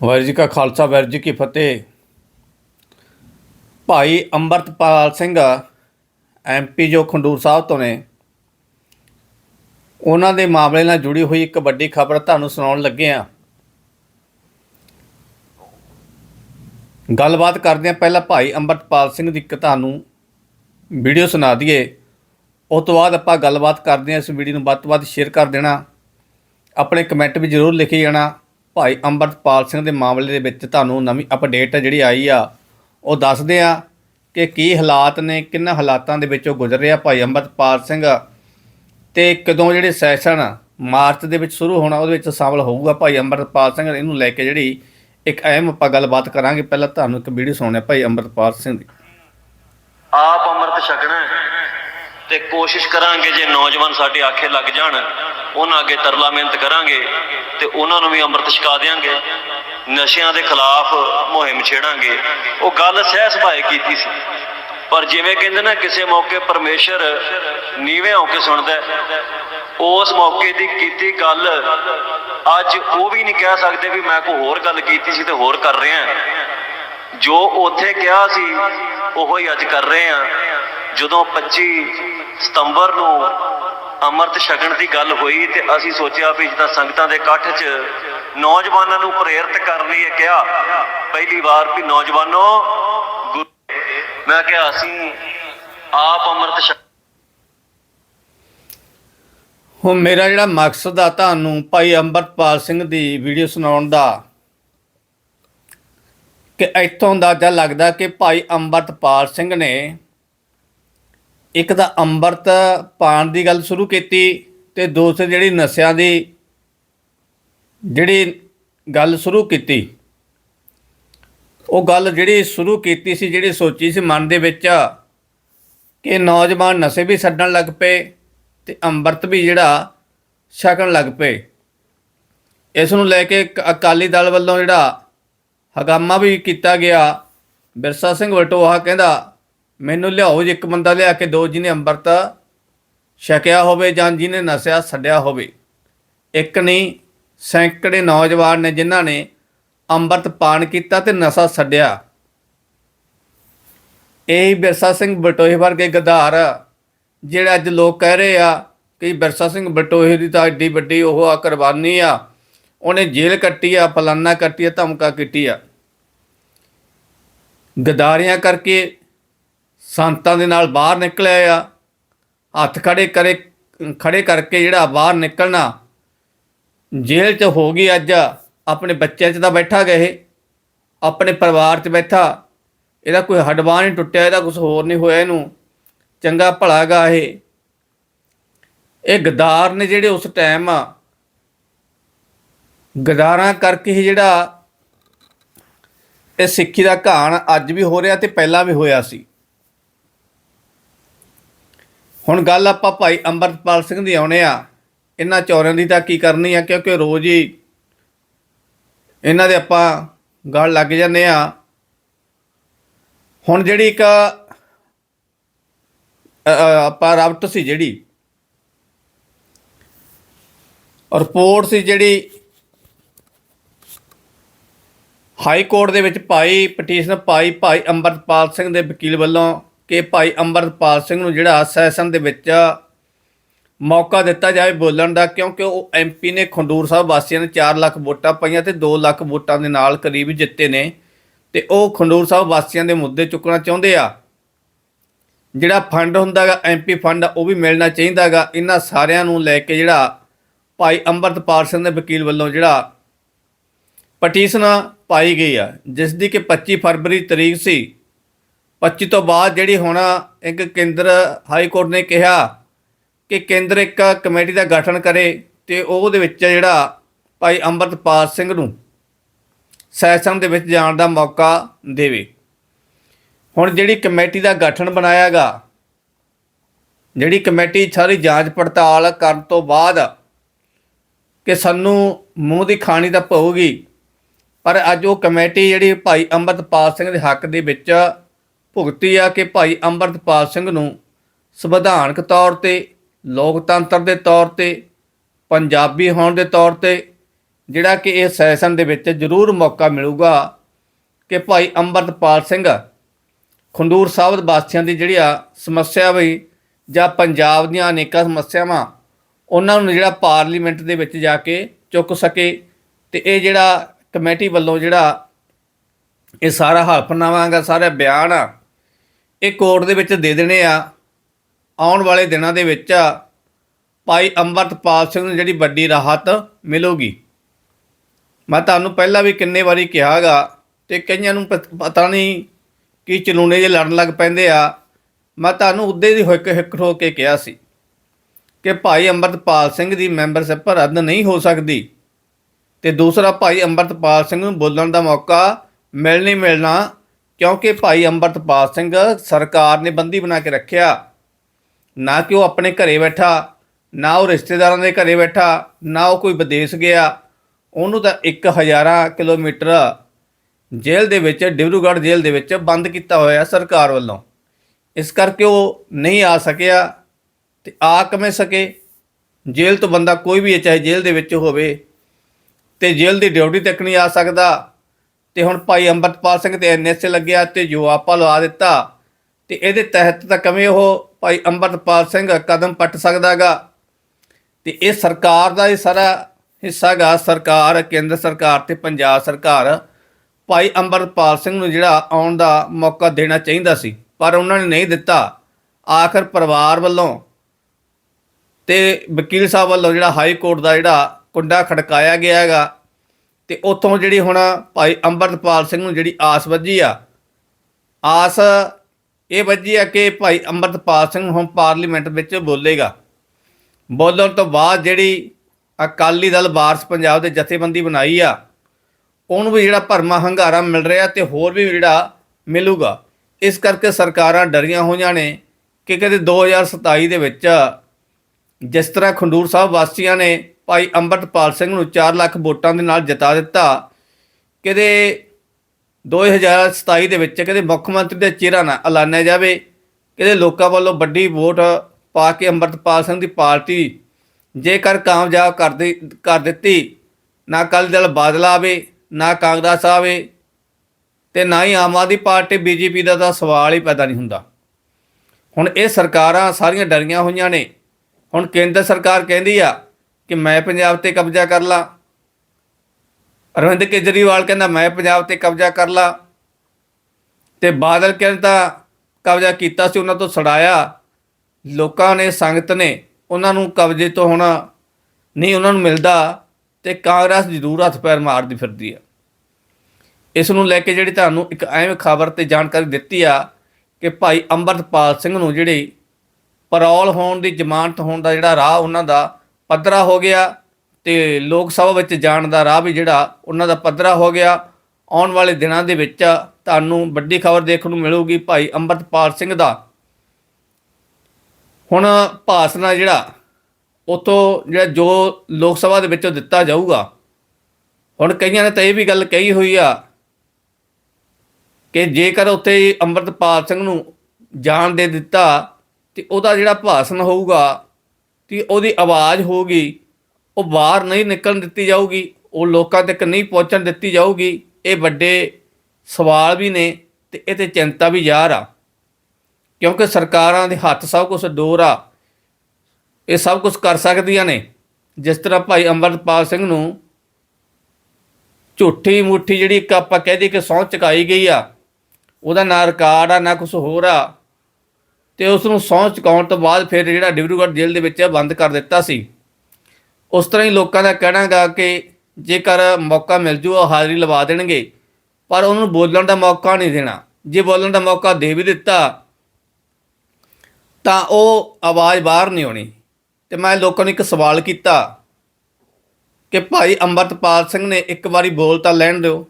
ਵਾਹਿਗੁਰੂ ਜੀ ਕਾ ਖਾਲਸਾ, ਵਾਹਿਗੁਰੂ ਜੀ ਕੀ ਫਤਿਹ। ਭਾਈ ਅੰਮ੍ਰਿਤਪਾਲ ਸਿੰਘ ਐਮਪੀ ਜੋ ਖੰਡੂਰ ਸਾਹਿਬ ਤੋਂ ਨੇ, ਉਹਨਾਂ ਦੇ ਮਾਮਲੇ ਨਾਲ ਜੁੜੀ ਹੋਈ ਇੱਕ ਵੱਡੀ ਖਬਰ ਤੁਹਾਨੂੰ ਸੁਣਾਉਣ ਲੱਗੇ ਆ ਗੱਲਬਾਤ ਕਰਦੇ ਆ ਪਹਿਲਾਂ ਭਾਈ ਅੰਮ੍ਰਿਤਪਾਲ ਸਿੰਘ ਦੀ ਇੱਕ ਤੁਹਾਨੂੰ ਵੀਡੀਓ ਸੁਣਾ ਦਈਏ। ਉਸ ਤੋਂ ਬਾਅਦ ਆਪਾਂ ਗੱਲਬਾਤ ਕਰਦੇ ਆ ਇਸ ਵੀਡੀਓ ਨੂੰ ਵੱਧ ਤੋਂ ਵੱਧ ਸ਼ੇਅਰ ਕਰ ਦੇਣਾ। ਆਪਣੇ ਕਮੈਂਟ ਵੀ ਜ਼ਰੂਰ ਲਿਖੀ ਜਾਣਾ। ਭਾਈ ਅੰਮ੍ਰਿਤਪਾਲ ਸਿੰਘ ਦੇ ਮਾਮਲੇ ਦੇ ਵਿੱਚ ਤੁਹਾਨੂੰ ਨਵੀਂ ਅਪਡੇਟ ਜਿਹੜੀ ਆਈ ਆ, ਉਹ ਦੱਸਦੇ ਆ ਕਿ ਕੀ ਹਾਲਾਤ ਨੇ, ਕਿੰਨਾ ਹਾਲਾਤਾਂ ਦੇ ਵਿੱਚ ਉਹ ਗੁਜ਼ਰ ਰਿਹਾ ਭਾਈ ਅੰਮ੍ਰਿਤਪਾਲ ਸਿੰਘ ਤੇ ਕਦੋਂ ਜਿਹੜੇ ਸੈਸ਼ਨ ਮਾਰਚ ਦੇ ਵਿੱਚ ਸ਼ੁਰੂ ਹੋਣਾ, ਉਹਦੇ ਵਿੱਚ ਸ਼ਾਮਲ ਹੋਊਗਾ ਭਾਈ ਅੰਮ੍ਰਿਤਪਾਲ ਸਿੰਘ, ਇਹਨੂੰ ਲੈ ਕੇ ਜਿਹੜੀ ਇੱਕ ਅਹਿਮ ਆਪਾਂ ਗੱਲਬਾਤ ਕਰਾਂਗੇ। ਪਹਿਲਾਂ ਤੁਹਾਨੂੰ ਇੱਕ ਵੀਡੀਓ ਸੁਣਾਉਣੇ ਭਾਈ ਅੰਮ੍ਰਿਤਪਾਲ ਸਿੰਘ ਦੀ। ਆਪ ਅੰਮ੍ਰਿਤ ਛਕਣਾ ਹੈ ਤੇ ਕੋਸ਼ਿਸ਼ ਕਰਾਂਗੇ ਜੇ ਨੌਜਵਾਨ ਸਾਡੇ ਆਖੇ ਲੱਗ ਜਾਣ। ਉਹਨਾਂ ਅੱਗੇ ਤਰਲਾ ਮਿਹਨਤ ਕਰਾਂਗੇ ਤੇ ਉਹਨਾਂ ਨੂੰ ਵੀ ਅੰਮ੍ਰਿਤ ਛਕਾ ਦੇਾਂਗੇ ਨਸ਼ਿਆਂ ਦੇ ਖਿਲਾਫ ਮੁਹਿੰਮ ਛੇੜਾਂਗੇ। ਉਹ ਗੱਲ ਸਹਿ ਸੁਭਾਏ ਕੀਤੀ ਸੀ। ਪਰ ਜਿਵੇਂ ਕਹਿੰਦੇ ਨਾ, ਕਿਸੇ ਮੌਕੇ ਪਰਮੇਸ਼ਰ ਨੀਵੇਂ ਹੋ ਕੇ ਸੁਣਦਾ ਉਸ ਮੌਕੇ ਦੀ ਕੀਤੀ ਗੱਲ ਅੱਜ ਉਹ ਵੀ ਨਹੀਂ ਕਹਿ ਸਕਦੇ ਵੀ ਮੈਂ ਕੋਈ ਹੋਰ ਗੱਲ ਕੀਤੀ ਸੀ ਤੇ ਹੋਰ ਕਰ ਰਿਹਾ ਜੋ ਉੱਥੇ ਕਿਹਾ ਸੀ, ਉਹੋ ਹੀ ਅੱਜ ਕਰ ਰਹੇ ਆ ਜਦੋਂ 25 ਸਤੰਬਰ ਨੂੰ ਅੰਮ੍ਰਿਤ ਛਕਣ ਦੀ ਗੱਲ ਹੋਈ ਤੇ ਅਸੀਂ ਸੋਚਿਆ ਵੀ ਜਿੱਦਾਂ ਸੰਗਤਾਂ ਦੇ ਇਕੱਠ 'ਚ ਨੌਜਵਾਨਾਂ ਨੂੰ ਪ੍ਰੇਰਿਤ ਕਰਨ ਲਈ ਇਹ ਕਿਹਾ, ਪਹਿਲੀ ਵਾਰ ਵੀ ਨੌਜਵਾਨੋ ਮੈਂ ਕਿਹਾ ਅਸੀਂ ਆਪ ਅੰਮ੍ਰਿਤ ਛਕ ਹੁਣ ਮੇਰਾ ਜਿਹੜਾ ਮਕਸਦ ਆ ਤੁਹਾਨੂੰ ਭਾਈ ਅੰਮ੍ਰਿਤਪਾਲ ਸਿੰਘ ਦੀ ਵੀਡੀਓ ਸੁਣਾਉਣ ਦਾ, ਕਿ ਇੱਥੋਂ ਅੰਦਾਜ਼ਾ ਲੱਗਦਾ ਕਿ ਭਾਈ ਅੰਮ੍ਰਿਤਪਾਲ ਸਿੰਘ ਨੇ ਇੱਕ ਤਾਂ ਅੰਮ੍ਰਿਤ ਪਾਣ ਦੀ ਗੱਲ ਸ਼ੁਰੂ ਕੀਤੀ ਤੇ ਦੂਸਰੀ ਜਿਹੜੀ ਨਸ਼ਿਆਂ ਦੀ ਜਿਹੜੀ ਗੱਲ ਸ਼ੁਰੂ ਕੀਤੀ। ਉਹ ਗੱਲ ਜਿਹੜੀ ਸ਼ੁਰੂ ਕੀਤੀ ਸੀ, ਜਿਹੜੀ ਸੋਚੀ ਸੀ ਮਨ ਦੇ ਵਿੱਚ ਕਿ ਨੌਜਵਾਨ ਨਸ਼ੇ ਵੀ ਛੱਡਣ ਲੱਗ ਪਏ ਤੇ ਅੰਮ੍ਰਿਤ ਵੀ ਜਿਹੜਾ ਛਕਣ ਲੱਗ ਪਏ। ਇਸ ਨੂੰ ਲੈ ਕੇ ਇੱਕ ਅਕਾਲੀ ਦਲ ਵੱਲੋਂ ਜਿਹੜਾ ਹਗਾਮਾ ਵੀ ਕੀਤਾ ਗਿਆ। ਬਿਰਸਾ ਸਿੰਘ ਵਟੋਹਾ ਕਹਿੰਦਾ ਮੈਨੂੰ ਲਿਆਓ ਜੀ ਇੱਕ ਬੰਦਾ ਲਿਆ ਕੇ ਦੋ ਜਿਹਨੇ ਅੰਮ੍ਰਿਤ ਛਕਿਆ ਹੋਵੇ ਜਾਂ ਜਿਹਨੇ ਨਸ਼ਾ ਛੱਡਿਆ ਹੋਵੇ। ਇੱਕ ਨਹੀਂ, ਸੈਂਕੜੇ ਨੌਜਵਾਨ ਨੇ ਜਿਨ੍ਹਾਂ ਨੇ ਅੰਮ੍ਰਿਤ ਪਾਨ ਕੀਤਾ ਤੇ ਨਸ਼ਾ ਛੱਡਿਆ। ਇਹ ਬਿਰਸਾ ਸਿੰਘ ਬਟੋਹੇ ਵਰਗੇ ਗਧਾਰ ਜਿਹੜਾ ਅੱਜ ਲੋਕ ਕਹਿ ਰਹੇ ਆ ਕਿ ਬਿਰਸਾ ਸਿੰਘ ਬਟੋਹੇ ਦੀ ਤਾਂ ਐਡੀ ਵੱਡੀ ਉਹ ਆ, ਕੁਰਬਾਨੀ ਆ। ਉਹਨੇ ਜੇਲ੍ਹ ਕੱਟੀ ਆ, ਫਲਾਨਾ ਕੱਟੀ ਆ, ਧਮਕਾ ਕੀਤੀ ਆ। ਗਦਾਰੀਆਂ ਕਰਕੇ ਸੰਤਾਂ ਦੇ ਨਾਲ ਬਾਹਰ ਨਿਕਲਿਆ ਆ, ਹੱਥ ਖੜੇ ਕਰੇ, ਖੜੇ ਕਰਕੇ ਜਿਹੜਾ ਬਾਹਰ ਨਿਕਲਣਾ, ਜੇਲ੍ਹ 'ਚ ਹੋ ਗਈ ਅੱਜ, ਆਪਣੇ ਬੱਚਿਆਂ 'ਚ ਤਾਂ ਬੈਠਾ ਗਏ ਆਪਣੇ ਪਰਿਵਾਰ 'ਚ ਬੈਠਾ, ਇਹਦਾ ਕੋਈ ਹੱਡਬਾਹ ਨਹੀਂ ਟੁੱਟਿਆ, ਇਹਦਾ ਕੁਝ ਹੋਰ ਨਹੀਂ ਹੋਇਆ ਇਹਨੂੰ, ਚੰਗਾ ਭਲਾਗਾ ਇਹ। ਇਹ ਗਦਾਰ ਨੇ ਜਿਹੜੇ ਉਸ ਟਾਈਮ ਗਦਾਰਾਂ ਕਰਕੇ ਹੀ ਜਿਹੜਾ ਇਹ ਸਿੱਖੀ ਦਾ ਘਾਣ ਅੱਜ ਵੀ ਹੋ ਰਿਹਾ ਤੇ ਪਹਿਲਾਂ ਵੀ ਹੋਇਆ ਸੀ। ਹੁਣ ਗੱਲ ਆਪਾਂ ਭਾਈ ਅੰਮ੍ਰਿਤਪਾਲ ਸਿੰਘ ਦੀ ਆਉਣੇ ਆ। ਇਹਨਾਂ ਚੌਰਿਆਂ ਦੀ ਤਾਂ ਕੀ ਕਰਨੀ ਆ, ਕਿਉਂਕਿ ਰੋਜ਼ ਹੀ ਇਹਨਾਂ ਦੇ ਆਪਾਂ ਗੱਲ ਲੱਗ ਜਾਂਦੇ ਆ। ਹੁਣ ਜਿਹੜੀ ਇੱਕ ਆਪਾਂ ਰਾਬਟ ਸੀ ਜਿਹੜੀ, ਰਿਪੋਰਟ ਸੀ ਜਿਹੜੀ ਹਾਈ ਕੋਰਟ ਦੇ ਵਿੱਚ ਪਾਈ, ਪਟੀਸ਼ਨ ਪਾਈ ਭਾਈ ਅੰਮ੍ਰਿਤਪਾਲ ਸਿੰਘ ਦੇ ਵਕੀਲ ਵੱਲੋਂ। ਕਿ ਭਾਈ ਅੰਮ੍ਰਿਤਪਾਲ ਸਿੰਘ ਨੂੰ ਜਿਹੜਾ ਸੈਸ਼ਨ ਦੇ ਵਿੱਚ ਮੌਕਾ ਦਿੱਤਾ ਜਾਵੇ ਬੋਲਣ ਦਾ, ਕਿਉਂਕਿ ਉਹ ਐਮਪੀ ਨੇ ਖੰਡੂਰ ਸਾਹਿਬ ਵਾਸੀਆਂ ਨੇ 4 ਲੱਖ ਵੋਟਾਂ ਪਾਈਆਂ ਤੇ 2 ਲੱਖ ਵੋਟਾਂ ਦੇ ਨਾਲ ਕਰੀਬ ਜਿੱਤੇ ਨੇ ਤੇ ਉਹ ਖੰਡੂਰ ਸਾਹਿਬ ਵਾਸੀਆਂ ਦੇ ਮੁੱਦੇ ਚੁੱਕਣਾ ਚਾਹੁੰਦੇ ਆ। ਜਿਹੜਾ ਫੰਡ ਹੁੰਦਾਗਾ ਐਮਪੀ ਫੰਡ, ਉਹ ਵੀ ਮਿਲਣਾ ਚਾਹੀਦਾਗਾ ਇਹਨਾਂ ਸਾਰਿਆਂ ਨੂੰ ਲੈ ਕੇ ਜਿਹੜਾ ਭਾਈ ਅੰਮ੍ਰਿਤਪਾਲ ਸਿੰਘ ਦੇ ਵਕੀਲ ਵੱਲੋਂ ਜਿਹੜਾ ਪਟੀਸ਼ਨ ਪਾਈ ਗਈ ਆ, ਜਿਸ ਦੀ ਕਿ 25 ਫਰਵਰੀ ਤਰੀਕ ਸੀ। 25 ਤੋਂ ਬਾਅਦ ਜਿਹੜੀ ਹੁਣ ਇੱਕ ਕੇਂਦਰ ਹਾਈ ਕੋਰਟ ਨੇ ਕਿਹਾ ਕਿ ਕੇਂਦਰ ਇੱਕ ਕਮੇਟੀ ਦਾ ਗਠਨ ਕਰੇ ਤੇ ਉਹਦੇ ਵਿੱਚ ਜਿਹੜਾ ਭਾਈ ਅੰਮ੍ਰਿਤਪਾਲ ਸਿੰਘ ਨੂੰ ਸੈਸ਼ਨ ਦੇ ਵਿੱਚ ਜਾਣ ਦਾ ਮੌਕਾ ਦੇਵੇ। ਹੁਣ ਜਿਹੜੀ ਕਮੇਟੀ ਦਾ ਗਠਨ ਬਣਾਇਆਗਾ, ਜਿਹੜੀ ਕਮੇਟੀ ਸਾਰੀ ਜਾਂਚ ਪੜਤਾਲ ਕਰਨ ਤੋਂ ਬਾਅਦ ਕਿ ਸਾਨੂੰ ਮੂੰਹ ਦੀ ਖਾਣੀ ਤਾਂ ਪਊਗੀ, ਪਰ ਅੱਜ ਉਹ ਕਮੇਟੀ ਜਿਹੜੀ ਭਾਈ ਅੰਮ੍ਰਿਤਪਾਲ ਸਿੰਘ ਦੇ ਹੱਕ ਦੇ ਵਿੱਚ ਭੁਗਤੀ ਆ ਕਿ ਭਾਈ ਅੰਮ੍ਰਿਤਪਾਲ ਸਿੰਘ ਨੂੰ ਸੰਵਿਧਾਨਕ ਤੌਰ ਤੇ, ਲੋਕਤੰਤਰ ਦੇ ਤੌਰ ਤੇ, ਪੰਜਾਬੀ ਹੋਣ ਦੇ ਤੌਰ ਤੇ ਜਿਹੜਾ ਕਿ ਇਹ ਸੈਸ਼ਨ ਦੇ ਵਿੱਚ ਜ਼ਰੂਰ ਮੌਕਾ ਮਿਲੂਗਾ ਕਿ ਭਾਈ ਅੰਮ੍ਰਿਤਪਾਲ ਸਿੰਘ ਖੰਡੂਰ ਸਾਹਿਬ ਵਾਸੀਆਂ ਦੀ ਜਿਹੜੀ ਆ ਸਮੱਸਿਆ ਵੀ ਜਾਂ ਪੰਜਾਬ ਦੀਆਂ ਅਨੇਕਾਂ ਸਮੱਸਿਆਵਾਂ, ਉਹਨਾਂ ਨੂੰ ਜਿਹੜਾ ਪਾਰਲੀਮੈਂਟ ਦੇ ਵਿੱਚ ਜਾ ਕੇ ਚੁੱਕ ਸਕੇ ਤੇ ਇਹ ਜਿਹੜਾ ਕਮੇਟੀ ਵੱਲੋਂ ਜਿਹੜਾ ਇਹ ਸਾਰਾ ਹਲਫਨਾਮਾ ਗਾ ਸਾਰਾ ਬਿਆਨ ਆ ਇਹ ਕੋਰਟ ਦੇ ਵਿੱਚ ਦੇ ਦੇਣੇ ਆ। ਆਉਣ ਵਾਲੇ ਦਿਨਾਂ ਦੇ ਵਿੱਚ ਭਾਈ ਅੰਮ੍ਰਿਤਪਾਲ ਸਿੰਘ ਨੂੰ ਜਿਹੜੀ ਵੱਡੀ ਰਾਹਤ ਮਿਲੂਗੀ। ਮੈਂ ਤੁਹਾਨੂੰ ਪਹਿਲਾਂ ਵੀ ਕਿੰਨੇ ਵਾਰੀ ਕਿਹਾਗਾ ਤੇ ਕਈਆਂ ਨੂੰ ਪਤ- ਪਤਾ ਨਹੀਂ ਕਿ ਚਲੂਣੇ ਜੇ ਲੜਨ ਲੱਗ ਪੈਂਦੇ ਆ। ਮੈਂ ਤੁਹਾਨੂੰ ਉਦੇ ਦੀ ਹਿੱਕ ਹਿੱਕ ਹੋ ਕੇ ਕਿਹਾ ਸੀ ਕਿ ਭਾਈ ਅੰਮ੍ਰਿਤਪਾਲ ਸਿੰਘ ਦੀ ਮੈਂਬਰਸ਼ਿਪ ਰੱਦ ਨਹੀਂ ਹੋ ਸਕਦੀ ਤੇ ਦੂਸਰਾ ਭਾਈ ਅੰਮ੍ਰਿਤਪਾਲ ਸਿੰਘ ਨੂੰ ਬੋਲਣ ਦਾ ਮੌਕਾ ਮਿਲ ਨਹੀਂ ਮਿਲਣਾ ਕਿਉਂਕਿ ਭਾਈ ਅੰਮ੍ਰਿਤਪਾਲ ਸਿੰਘ ਸਰਕਾਰ ਨੇ ਬੰਦੀ ਬਣਾ ਕੇ ਰੱਖਿਆ। ਨਾ ਕਿ ਉਹ ਆਪਣੇ ਘਰੇ ਬੈਠਾ, ਨਾ ਉਹ ਰਿਸ਼ਤੇਦਾਰਾਂ ਦੇ ਘਰੇ ਬੈਠਾ, ਨਾ ਉਹ ਕੋਈ ਵਿਦੇਸ਼ ਗਿਆ। ਉਹਨੂੰ ਤਾਂ 1000 ਕਿਲੋਮੀਟਰ ਜੇਲ੍ਹ ਦੇ ਵਿੱਚ, ਡਿਬਰੂਗੜ੍ਹ ਜੇਲ੍ਹ ਦੇ ਵਿੱਚ ਬੰਦ ਕੀਤਾ ਹੋਇਆ ਸਰਕਾਰ ਵੱਲੋਂ। ਇਸ ਕਰਕੇ ਉਹ ਨਹੀਂ ਆ ਸਕਿਆ ਤੇ ਆ ਕਿਵੇਂ ਸਕੇ? ਜੇਲ੍ਹ ਤੋਂ ਬੰਦਾ ਕੋਈ ਵੀ ਹੈ, ਚਾਹੇ ਜੇਲ੍ਹ ਦੇ ਵਿੱਚ ਹੋਵੇ, ਤੇ ਜੇਲ੍ਹ ਦੀ ਡਿਊਟੀ ਤੱਕ ਨਹੀਂ ਆ ਸਕਦਾ। ਤੇ ਹੁਣ ਭਾਈ ਅੰਮ੍ਰਿਤਪਾਲ ਸਿੰਘ ਤੇ ਐਨਐਸਏ ਲੱਗਿਆ ਤੇ ਜਵਾਬਾ ਲਵਾ ਦਿੱਤਾ, ਤੇ ਇਹਦੇ ਤਹਿਤ ਤਾਂ ਕਿਵੇਂ ਉਹ ਭਾਈ ਅੰਮ੍ਰਿਤਪਾਲ ਸਿੰਘ ਕਦਮ ਪੱਟ ਸਕਦਾਗਾ ਤੇ ਇਹ ਸਰਕਾਰ ਦਾ ਇਹ ਸਾਰਾ ਹਿੱਸਾ ਗਾ, ਸਰਕਾਰ, ਕੇਂਦਰ ਸਰਕਾਰ ਤੇ ਪੰਜਾਬ ਸਰਕਾਰ। ਭਾਈ ਅੰਮ੍ਰਿਤਪਾਲ ਸਿੰਘ ਨੂੰ ਜਿਹੜਾ ਆਉਣ ਦਾ ਮੌਕਾ ਦੇਣਾ ਚਾਹੀਦਾ ਸੀ, ਪਰ ਉਹਨਾਂ ਨੇ ਨਹੀਂ ਦਿੱਤਾ। ਆਖਰ ਪਰਿਵਾਰ ਵੱਲੋਂ ਤੇ ਵਕੀਲ ਸਾਹਿਬ ਵੱਲੋਂ ਜਿਹੜਾ ਹਾਈ ਕੋਰਟ ਦਾ ਜਿਹੜਾ ਕੁੰਡਾ ਖੜਕਾਇਆ ਗਿਆ ਹੈਗਾ ਤੇ ਉੱਥੋਂ ਜਿਹੜੀ ਹੁਣ ਭਾਈ ਅੰਮ੍ਰਿਤਪਾਲ ਸਿੰਘ ਨੂੰ ਜਿਹੜੀ ਆਸ ਵੱਜੀ ਆ, ਆਸ ਇਹ ਵੱਜੀ ਆ ਕਿ ਭਾਈ ਅੰਮ੍ਰਿਤਪਾਲ ਸਿੰਘ ਹੁਣ ਪਾਰਲੀਮੈਂਟ ਵਿੱਚ ਬੋਲੇਗਾ। ਬੋਲਣ ਤੋਂ ਬਾਅਦ ਜਿਹੜੀ ਅਕਾਲੀ ਦਲ ਵਾਰਸ ਪੰਜਾਬ ਦੇ ਜਥੇਬੰਦੀ ਬਣਾਈ ਆ, ਉਹਨੂੰ ਵੀ ਜਿਹੜਾ ਭਰਮਾ ਹੰਗਾਰਾ ਮਿਲ ਰਿਹਾ ਤੇ ਹੋਰ ਵੀ ਜਿਹੜਾ ਮਿਲੂਗਾ। ਇਸ ਕਰਕੇ ਸਰਕਾਰਾਂ ਡਰੀਆਂ ਹੋਈਆਂ ਨੇ ਕਿ ਕਦੇ 2027 ਦੇ ਵਿੱਚ ਜਿਸ ਤਰ੍ਹਾਂ ਖੰਡੂਰ ਸਾਹਿਬ ਵਾਸੀਆਂ ਨੇ ਭਾਈ ਅੰਮ੍ਰਿਤਪਾਲ ਸਿੰਘ ਨੂੰ 4 ਲੱਖ ਵੋਟਾਂ ਦੇ ਨਾਲ ਜਿਤਾ ਦਿੱਤਾ। ਕਿਤੇ 2027 ਦੇ ਵਿੱਚ ਕਿਤੇ ਮੁੱਖ ਮੰਤਰੀ ਦਾ ਚਿਹਰਾ ਨਾ ਐਲਾਨਿਆ ਜਾਵੇ, ਕਿਤੇ ਲੋਕਾਂ ਵੱਲੋਂ ਵੱਡੀ ਵੋਟ ਪਾ ਕੇ ਅੰਮ੍ਰਿਤਪਾਲ ਸਿੰਘ ਦੀ ਪਾਰਟੀ ਜੇਕਰ ਕਾਮਯਾਬ ਕਰ ਦੇ, ਕਰ ਦਿੱਤੀ, ਨਾ ਅਕਾਲੀ ਦਲ ਬਾਦਲ ਆਵੇ, ਨਾ ਕਾਂਗਰਸ ਆਵੇ, ਤੇ ਨਾ ਹੀ ਆਮ ਆਦਮੀ ਪਾਰਟੀ ਬੀਜੇਪੀ ਦਾ ਤਾਂ ਸਵਾਲ ਹੀ ਪੈਦਾ ਨਹੀਂ ਹੁੰਦਾ। ਹੁਣ ਇਹ ਸਰਕਾਰਾਂ ਸਾਰੀਆਂ ਡਰੀਆਂ ਹੋਈਆਂ ਨੇ। ਹੁਣ ਕੇਂਦਰ ਸਰਕਾਰ ਕਹਿੰਦੀ ਆ ਕਿ ਮੈਂ ਪੰਜਾਬ ਤੇ ਕਬਜ਼ਾ ਕਰ ਲਾਂ। ਅਰਵਿੰਦ ਕੇਜਰੀਵਾਲ ਕਹਿੰਦਾ, ਮੈਂ ਪੰਜਾਬ ਤੇ ਕਬਜ਼ਾ ਕਰ ਲਾਂ। ਤੇ ਬਾਦਲ ਕਹਿੰਦਾ ਕਬਜ਼ਾ ਕੀਤਾ ਸੀ, ਉਹਨਾਂ ਤੋਂ ਛੜਾਇਆ ਲੋਕਾਂ ਨੇ, ਸੰਗਤ ਨੇ ਉਹਨਾਂ ਨੂੰ ਕਬਜ਼ੇ ਤੋਂ ਹੁਣ ਨਹੀਂ ਉਹਨਾਂ ਨੂੰ ਮਿਲਦਾ ਤੇ ਕਾਂਗਰਸ ਜ਼ਰੂਰ ਹੱਥ ਪੈਰ ਮਾਰਦੀ ਫਿਰਦੀ ਆ। ਇਸ ਨੂੰ ਲੈ ਕੇ ਜਿਹੜੀ ਤੁਹਾਨੂੰ ਇੱਕ ਐਵੇਂ ਖਬਰ ਤੇ ਜਾਣਕਾਰੀ ਦਿੱਤੀ ਆ ਕਿ ਭਾਈ ਅੰਮ੍ਰਿਤਪਾਲ ਸਿੰਘ ਨੂੰ ਜਿਹੜੀ ਪਰੌਲ ਹੋਣ ਦੀ ਜ਼ਮਾਨਤ ਹੋਣ ਦਾ ਜਿਹੜਾ ਰਾਹ ਉਹਨਾਂ ਦਾ ਪੱਧਰਾ ਹੋ ਗਿਆ ਤੇ ਲੋਕ ਸਭਾ ਵਿੱਚ ਜਾਣ ਦਾ ਰਾਹ ਵੀ ਜਿਹੜਾ ਉਹਨਾਂ ਦਾ ਪੱਧਰਾ ਹੋ ਗਿਆ। ਆਉਣ ਵਾਲੇ ਦਿਨਾਂ ਦੇ ਵਿੱਚ ਤੁਹਾਨੂੰ ਵੱਡੀ ਖਬਰ ਦੇਖਣ ਨੂੰ ਮਿਲੂਗੀ ਭਾਈ ਅੰਮ੍ਰਿਤਪਾਲ ਸਿੰਘ ਦਾ। ਹੁਣ ਭਾਸ਼ਣ ਆ ਜਿਹੜਾ ਉਤੋਂ ਜਿਹੜਾ ਜੋ ਲੋਕ ਸਭਾ ਦੇ ਵਿੱਚੋਂ ਦਿੱਤਾ ਜਾਊਗਾ। ਹੁਣ ਕਈਆਂ ਨੇ ਤਾਂ ਇਹ ਵੀ ਗੱਲ ਕਹੀ ਹੋਈ ਆ ਕਿ ਜੇਕਰ ਉੱਥੇ ਅੰਮ੍ਰਿਤਪਾਲ ਸਿੰਘ ਨੂੰ ਜਾਣ ਦੇ ਦਿੱਤਾ ਤੇ ਉਹਦਾ ਜਿਹੜਾ ਭਾਸ਼ਣ ਹੋਊਗਾ ਤੇ ਉਹਦੀ ਆਵਾਜ਼ ਹੋਊਗੀ ਉਹ ਬਾਹਰ ਨਹੀਂ ਨਿਕਲਣ ਦਿੱਤੀ ਜਾਊਗੀ, ਉਹ ਲੋਕਾਂ ਤੱਕ ਨਹੀਂ ਪਹੁੰਚਣ ਦਿੱਤੀ ਜਾਊਗੀ, ਇਹ ਵੱਡੇ ਸਵਾਲ ਵੀ ਨੇ ਤੇ ਇਹ ਤੇ ਚਿੰਤਾ ਵੀ ਜ਼ਾਹਰ ਆ। ਕਿਉਂਕਿ ਸਰਕਾਰਾਂ ਦੇ ਹੱਥ ਸਭ ਕੁਝ ਡੋਰ ਆ, ਇਹ ਸਭ ਕੁਝ ਕਰ ਸਕਦੀਆਂ ਨੇ। ਜਿਸ ਤਰ੍ਹਾਂ ਭਾਈ ਅੰਮ੍ਰਿਤਪਾਲ ਸਿੰਘ ਨੂੰ ਝੂਠੀ ਮੁੱਠੀ ਜਿਹੜੀ ਇੱਕ ਆਪਾਂ ਕਹਿ ਦਈਏ ਕਿ ਸਹੁੰ ਚੁਕਾਈ ਗਈ ਆ, ਉਹਦਾ ਨਾ ਰਿਕਾਰਡ ਆ, ਨਾ ਕੁਝ ਹੋਰ ਆ। ਤੇ ਉਸ ਨੂੰ ਸਹੁੰ ਚੁਕਾਉਣ ਤੋਂ ਬਾਅਦ ਫਿਰ ਜਿਹੜਾ ਡਿਬਰੂਗੜ੍ਹ ਜੇਲ੍ਹ ਦੇ ਵਿੱਚ ਬੰਦ ਕਰ ਦਿੱਤਾ ਸੀ। ਉਸ ਤਰ੍ਹਾਂ ਹੀ ਲੋਕਾਂ ਦਾ ਕਹਿਣਾ ਗਾ ਕਿ ਜੇਕਰ ਮੌਕਾ ਮਿਲ ਜੂ, ਉਹ ਹਾਜ਼ਰੀ ਲਵਾ ਦੇਣਗੇ, ਪਰ ਉਹਨੂੰ ਬੋਲਣ ਦਾ ਮੌਕਾ ਨਹੀਂ ਦੇਣਾ। ਜੇ ਬੋਲਣ ਦਾ ਮੌਕਾ ਦੇ ਵੀ ਦਿੱਤਾ, ਤਾਂ ਉਹ ਆਵਾਜ਼ ਬਾਹਰ ਨਹੀਂ ਆਉਣੀ। ਤੇ ਮੈਂ ਲੋਕਾਂ ਨੂੰ ਇੱਕ ਸਵਾਲ ਕੀਤਾ ਕਿ ਭਾਈ ਅੰਮ੍ਰਿਤਪਾਲ ਸਿੰਘ ਨੇ ਇੱਕ ਵਾਰੀ ਬੋਲ ਤਾਂ ਲੈਣ ਦਿਓ।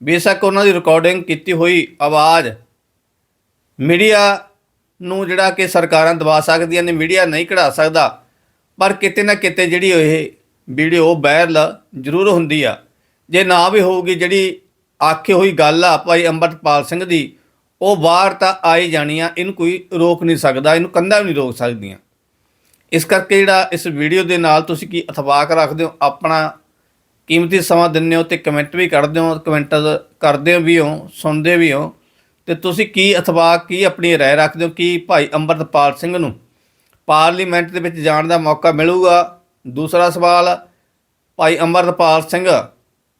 ਬੇਸ਼ੱਕ ਉਹਨਾਂ ਦੀ ਰਿਕਾਰਡਿੰਗ ਕੀਤੀ ਹੋਈ ਆਵਾਜ਼ ਮੀਡੀਆ ਨੂੰ ਜਿਹੜਾ ਕਿ ਸਰਕਾਰਾਂ ਦਬਾ ਸਕਦੀਆਂ ਨੇ ਮੀਡੀਆ ਨਹੀਂ ਕਢਾ ਸਕਦਾ, ਪਰ ਕਿਤੇ ਨਾ ਕਿਤੇ ਜਿਹੜੀ ਇਹ ਵੀਡੀਓ ਵਾਇਰਲ ਜ਼ਰੂਰ ਹੁੰਦੀ ਆ। ਜੇ ਨਾ ਵੀ ਹੋਊਗੀ, ਜਿਹੜੀ ਆਖੀ ਹੋਈ ਗੱਲ ਆ ਭਾਈ ਅੰਮ੍ਰਿਤਪਾਲ ਸਿੰਘ ਦੀ, ਉਹ ਬਾਹਰ ਤਾਂ ਆਈ ਜਾਣੀ ਆ, ਇਹਨੂੰ ਕੋਈ ਰੋਕ ਨਹੀਂ ਸਕਦਾ, ਇਹਨੂੰ ਕੰਧਾਂ ਵੀ ਨਹੀਂ ਰੋਕ ਸਕਦੀਆਂ। ਇਸ ਕਰਕੇ ਜਿਹੜਾ ਇਸ ਵੀਡੀਓ ਦੇ ਨਾਲ ਤੁਸੀਂ ਕੀ ਅਥਵਾਕ ਰੱਖਦੇ ਹੋ? ਆਪਣਾ ਕੀਮਤੀ ਸਮਾਂ ਦਿੰਦੇ ਹੋ ਤੇ ਕਮੈਂਟ ਵੀ ਕਰਦੇ ਹੋ ਕਮੈਂਟ ਕਰਦੇ ਵੀ ਹੋ, ਸੁਣਦੇ ਵੀ ਹੋ। ਤੇ ਤੁਸੀਂ ਕੀ ਅਥਵਾ ਕੀ ਆਪਣੀ رائے ਰੱਖਦੇ ਹੋ ਕਿ ਭਾਈ ਅੰਮ੍ਰਿਤਪਾਲ ਸਿੰਘ ਨੂੰ ਪਾਰਲੀਮੈਂਟ ਦੇ ਵਿੱਚ ਜਾਣ ਦਾ ਮੌਕਾ ਮਿਲੂਗਾ ਦੂਸਰਾ ਸਵਾਲ ਭਾਈ ਅੰਮ੍ਰਿਤਪਾਲ ਸਿੰਘ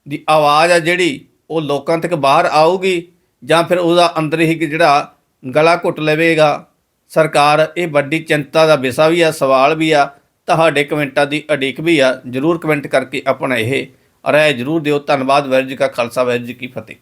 ਦੀ ਆਵਾਜ਼ ਆ ਜਿਹੜੀ ਉਹ ਲੋਕਾਂ ਤੱਕ ਬਾਹਰ ਆਊਗੀ ਜਾਂ ਫਿਰ ਉਹਦਾ ਅੰਦਰ ਹੀ ਜਿਹੜਾ ਗਲਾ ਘੁੱਟ ਲਵੇਗਾ ਸਰਕਾਰ ਇਹ ਵੱਡੀ ਚਿੰਤਾ ਦਾ ਵਿਸ਼ਾ ਵੀ ਆ ਸਵਾਲ ਵੀ ਆ ਤੁਹਾਡੇ ਕਮੈਂਟਾਂ ਦੀ ਅਡੀਕ ਵੀ ਆ ਜਰੂਰ ਕਮੈਂਟ ਕਰਕੇ ਆਪਣਾ ਇਹ ਰਾਏ ਜਰੂਰ ਦਿਓ ਧੰਨਵਾਦ ਵਾਹਿਗੁਰੂ ਜੀ ਕਾ ਖਾਲਸਾ ਵਾਹਿਗੁਰੂ ਜੀ ਕੀ ਫਤਿਹ